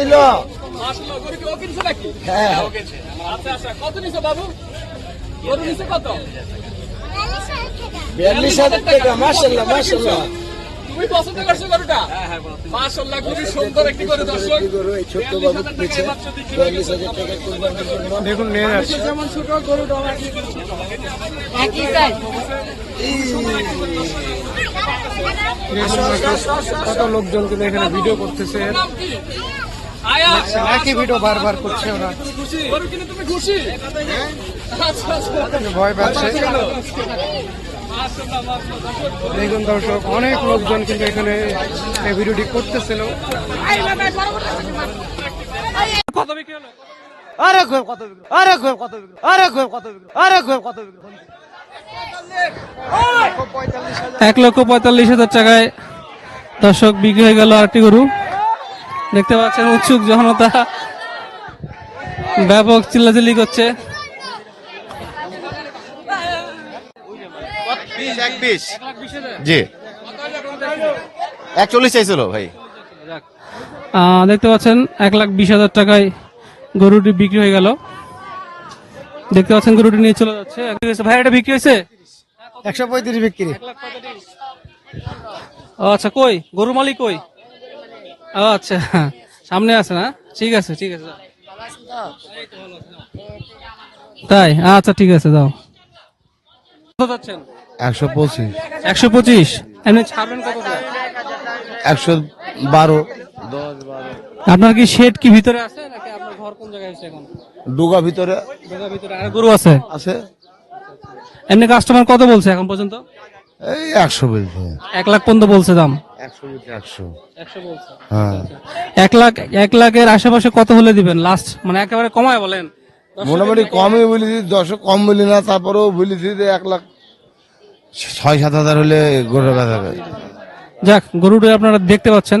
নিল? হ্যাঁ কত নিছে বাবু? গরু নিছে কত? বিয়াল্লিশ হাজার টাকা মাসাল্লাহ মাসাল্লাহ তুমি পছন্দ করছ গরুটা? মাশাআল্লাহ, খুবই সুন্দর একটি গরু, দর্শক। গরু এই ছোট্ট 42 বাবু হাজার টাকায় কিনেছে মাত্র বিক্রি বিয়াল্লিশ গেছে। হাজার টাকা কুরবানির জন্য দেখুন নিয়ে যাচ্ছে যেমন ছোট গরুটা আমার কি ছোট। কত লোকজন কিন্তু এখানে ভিডিও করতেছে। একই ভিডিও বারবার করছে ওরা তুমি খুশি? গরু কিনে তুমি খুশি? ভয় পাচ্ছে। দেখুন দর্শক অনেক লোকজন কিন্তু এখানে এই ভিডিওটি করতেছিল কত বিক্রি হলো? আরে কই কত বিক্রি আরে কই কত বিক্রি আরে কই কত বিক্রি আরে কই কত বিক্রি এক লক্ষ পঁয়তাল্লিশ হাজার টাকায় দর্শক বিক্রি হয়ে গেল আরেকটি গরু দেখতে পাচ্ছেন উৎসুক জনতা। ব্যাপক চিল্লাচিল্লি করছে। জি। একচল্লিশ চাইছিল ভাই। দেখতে পাচ্ছেন এক লাখ বিশ হাজার টাকায় গরুটি বিক্রি হয়ে গেল। দেখতে পাচ্ছেন গরুটি নিয়ে চলে যাচ্ছে। ভাই এটা বিক্রি হয়েছে? একশো পঁয়ত্রিশ বিক্রি। ও আচ্ছা কই? গরু মালিক কই? ও আচ্ছা। সামনে আছে না? ঠিক আছে ঠিক আছে। তাই? আচ্ছা ঠিক আছে যাও। কত যাচ্ছেন? একশো পঁচিশ। একশো পঁচিশ? এমনি ছাড়বেন কত একশো বারো। আপনার কি শেড কি ভিতরে আছে নাকি আপনার ঘর কোন জায়গায় আছে এখন? ডুগা ভিতরে। ডোকা ভিতরে আর গরু আছে? আছে। এমনি কাস্টমার কত বলছে এখন পর্যন্ত? এই একশো বলছে। এক লাখ পর্যন্ত বলছে দাম। একশো বলছে একশো। একশো বলছে। হ্যাঁ। এক লাখ এক লাখের আশেপাশে কত হলে দিবেন? লাস্ট মানে একেবারে কমায় বলেন। মোটামুটি কমই বলেছি দশ কম বলি না তারপরেও বলেছি যে এক লাখ ছয় সাত হাজার হলে গরুর বেচা যাক গরুটা আপনারা দেখতে পাচ্ছেন।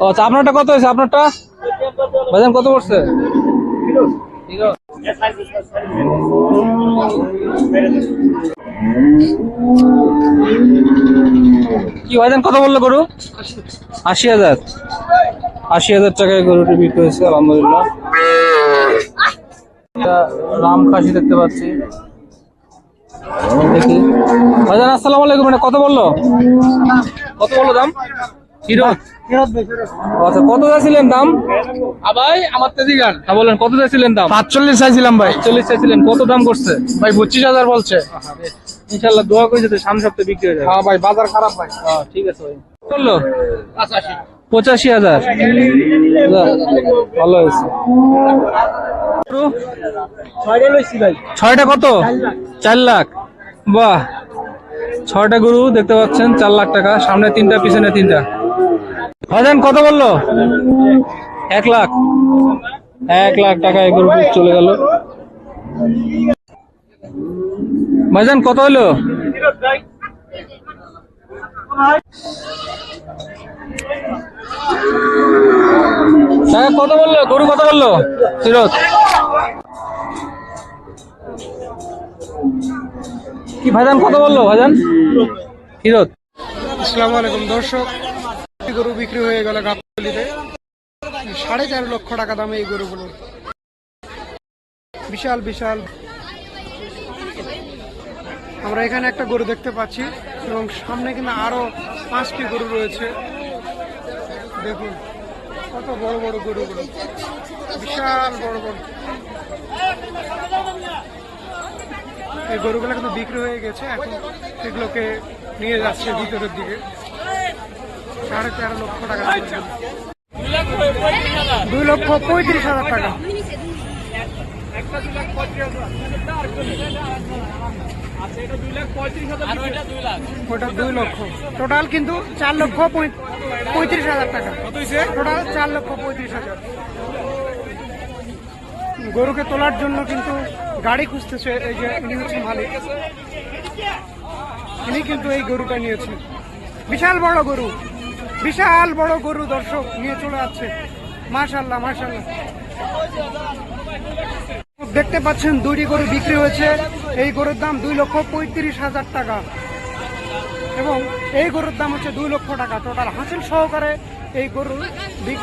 ও আচ্ছা আপনারটা কত হয়েছে? আপনারটা? বাজান কত পড়ছে? কি ভাইজান, কত বলল গরু? আশি হাজার। আশি হাজার টাকায় গরুটি বিক্রি হয়েছে, আলহামদুলিল্লাহ। রাম খাসি দেখতে পাচ্ছি। দেখি ভাইজান আসসালামু আলাইকুম এটা কত বলল? কত বলল দাম? আচ্ছা কত চাইছিলেন দাম? আবাই, আমার হ্যাঁ বলেন কত চাইছিলেন দাম? পাঁচচল্লিশ চাইছিলাম ভাই। চল্লিশ চাইছিলেন কত দাম করছে? ভাই পঁচিশ হাজার বলছে। ইনশাল্লাহ দোয়া সামনে সপ্তাহে বিক্রি হয়ে যাবে হ্যাঁ ভাই বাজার খারাপ ভাই। হ্যাঁ, ঠিক আছে ভাই। পঁচাশি হাজার। ভালো হয়েছে। ছয়টা কত? চার লাখ। বাহ, ছয়টা গরু দেখতে পাচ্ছেন, চার লাখ টাকা, সামনে তিনটা, পিছনে তিনটা। ভাইজান, কত বলল? এক লাখ। এক লাখ টাকা এই গরু চলে গেল। কত হলো? কত বলল? গরু কত বলল? ফিরত কি ভাইজান কত বলল, ভাইজান? ফিরত আসসালামু আলাইকুম, দর্শক। গরু বিক্রি হয়ে গেল গাবতলিতে। সাড়ে চার লক্ষ টাকা দামে এই গরুগুলো। বিশাল বিশাল। আমরা এখানে একটা গরু দেখতে পাচ্ছি এবং সামনে কিন্তু আরও পাঁচটি গরু রয়েছে। দেখুন, কত বড় বড় গরুগুলো। বিশাল বড় বড়। এই গরুগুলো কিন্তু বিক্রি হয়ে গেছে, এখন এগুলোকে নিয়ে যাচ্ছে ভিতরের দিকে। সাড়ে তেরো লক্ষ টাকা। দুই লক্ষ পঁয়ত্রিশ হাজার টাকা। ওটা দুই লক্ষ। টোটাল কিন্তু চার লক্ষ পঁয়ত্রিশ হাজার টাকা। টোটাল চার লক্ষ পঁয়ত্রিশ হাজার। গরুকে তোলার জন্য কিন্তু গাড়ি খুঁজতেছে এই যে ইনি হচ্ছে মালিক। ইনি কিন্তু এই গরুটা নিয়েছে বিশাল বড় গরু। বিশাল বড় গরু দর্শক নিয়ে চলে যাচ্ছে মাশাল্লাহ মাশাল্লাহ দেখতে পাচ্ছেন দুইটি গরু বিক্রি হয়েছে। এই গরুর দাম দুই লক্ষ পঁয়ত্রিশ হাজার টাকা। এবং এই গরুর দাম হচ্ছে দুই লক্ষ টাকা। টোটাল হাসিল সহকারে এই গরু বিক্রি